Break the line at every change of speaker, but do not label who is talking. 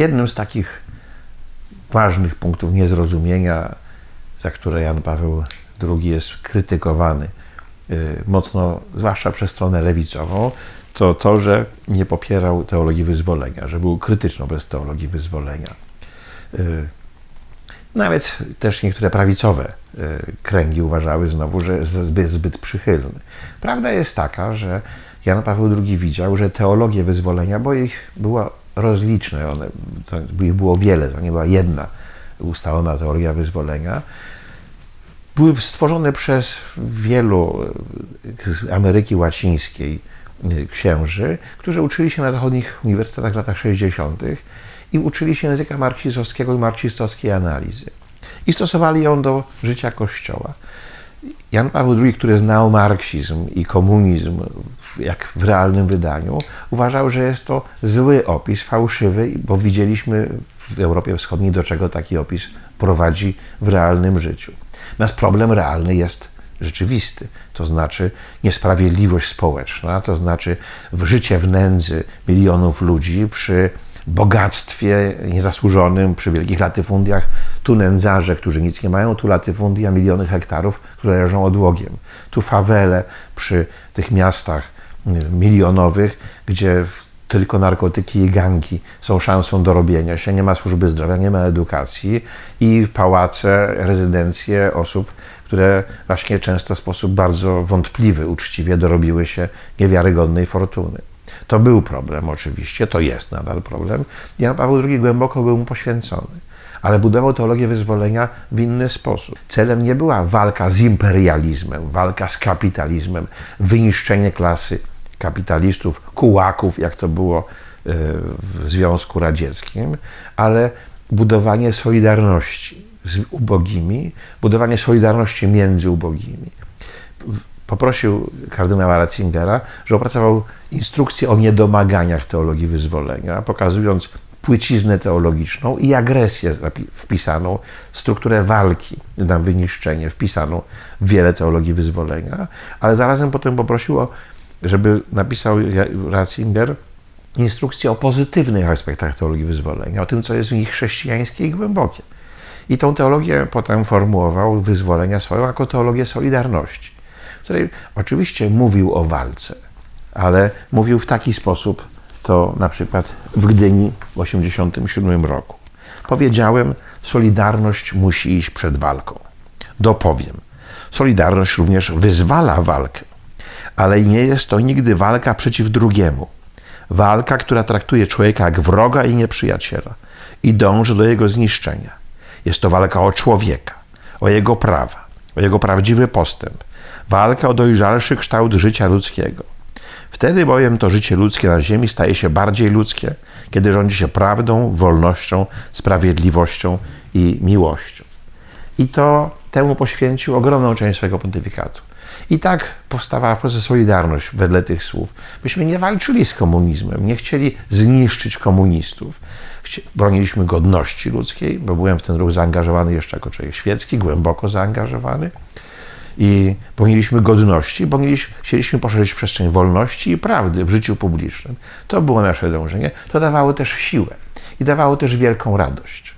Jednym z takich ważnych punktów niezrozumienia, za które Jan Paweł II jest krytykowany y, mocno, zwłaszcza przez stronę lewicową, to to, że nie popierał teologii wyzwolenia, że był krytyczny wobec teologii wyzwolenia. Y, Nawet też niektóre prawicowe y, kręgi uważały znowu, że jest zbyt, zbyt przychylny. Prawda jest taka, że Jan Paweł II widział, że teologie wyzwolenia, bo ich było rozliczne, one, to, ich było wiele, to nie była jedna ustalona teoria wyzwolenia, były stworzone przez wielu z Ameryki Łacińskiej y, księży, którzy uczyli się na zachodnich uniwersytetach w latach 60. i uczyli się języka marksistowskiego i marksistowskiej analizy. I stosowali ją do życia Kościoła. Jan Paweł II, który znał marksizm i komunizm jak w realnym wydaniu, uważał, że jest to zły opis, fałszywy, bo widzieliśmy w Europie Wschodniej, do czego taki opis prowadzi w realnym życiu. Natomiast problem realny jest rzeczywisty, to znaczy niesprawiedliwość społeczna, to znaczy życie w nędzy milionów ludzi przy bogactwie niezasłużonym, przy wielkich latyfundiach, tu nędzarze, którzy nic nie mają, tu latyfundia, miliony hektarów, które leżą odłogiem, tu fawele przy tych miastach y, milionowych, gdzie tylko narkotyki i gangi są szansą do robienia się, nie ma służby zdrowia, nie ma edukacji i pałace, rezydencje osób, które właśnie często w sposób bardzo wątpliwy, uczciwie dorobiły się niewiarygodnej fortuny. To był problem oczywiście, to jest nadal problem. Jan Paweł II głęboko był mu poświęcony, ale budował teologię wyzwolenia w inny sposób. Celem nie była walka z imperializmem, walka z kapitalizmem, wyniszczenie klasy kapitalistów, kułaków, jak to było e, w Związku Radzieckim, ale budowanie solidarności z ubogimi, budowanie solidarności między ubogimi. Poprosił kardynała Ratzingera, że opracował instrukcję o niedomaganiach teologii wyzwolenia, pokazując płyciznę teologiczną i agresję wpisaną, strukturę walki na wyniszczenie wpisaną w wiele teologii wyzwolenia, ale zarazem potem poprosił o żeby napisał Ratzinger instrukcję o pozytywnych aspektach teologii wyzwolenia, o tym, co jest w nich chrześcijańskie i głębokie. I tą teologię potem formułował wyzwolenia swoją jako teologię solidarności, w której oczywiście mówił o walce, ale mówił w taki sposób, to na przykład w Gdyni w 1987 roku. Powiedziałem, solidarność musi iść przed walką. Dopowiem, solidarność również wyzwala walkę ale nie jest to nigdy walka przeciw drugiemu. Walka, która traktuje człowieka jak wroga i nieprzyjaciela i dąży do jego zniszczenia. Jest to walka o człowieka, o jego prawa, o jego prawdziwy postęp, walka o dojrzalszy kształt życia ludzkiego. Wtedy bowiem to życie ludzkie na ziemi staje się bardziej ludzkie, kiedy rządzi się prawdą, wolnością, sprawiedliwością i miłością. I to temu poświęcił ogromną część swojego pontyfikatu. I tak powstawała proces Solidarność wedle tych słów. Myśmy nie walczyli z komunizmem, nie chcieli zniszczyć komunistów. Broniliśmy godności ludzkiej, bo byłem w ten ruch zaangażowany jeszcze jako człowiek świecki, głęboko zaangażowany. I broniliśmy godności, bo chcieliśmy poszerzyć przestrzeń wolności i prawdy w życiu publicznym. To było nasze dążenie. To dawało też siłę i dawało też wielką radość.